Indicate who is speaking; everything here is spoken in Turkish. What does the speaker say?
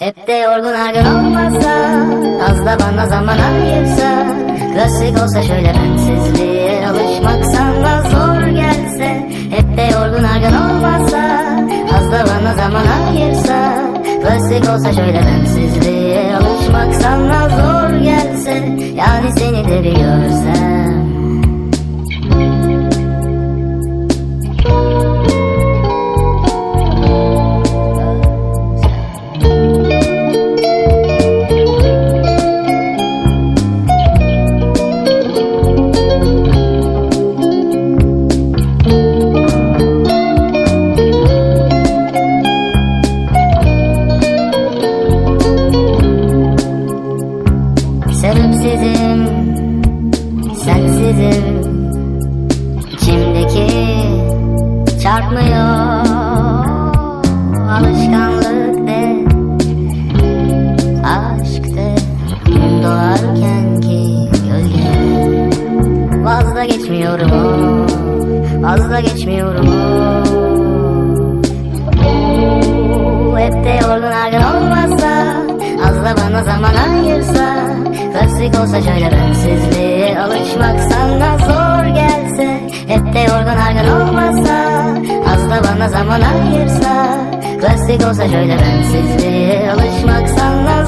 Speaker 1: Hep de yorgun argın olmasa Az da bana zaman ayırsa Klasik olsa şöyle bensizliğe Alışmak sana zor gelse Hep de yorgun argın olmasa Az da bana zaman ayırsa Klasik olsa şöyle bensizliğe Alışmak sana zor gelse Yani seni de bir görsem Sebepsizim, sensizim. İçimdeki çarpmıyor Alışkanlık de, aşk de Gün doğarken ki gölge Vazda geçmiyorum o, vazda geçmiyorum o hep de yorgun argın olmazsa Az da bana zaman ayırsa Klasik olsa şöyle bensizliğe Alışmak sana zor gelse Hep de yorgun argın olmazsa Az da bana zaman ayırsa Klasik olsa şöyle bensizliğe Alışmak sana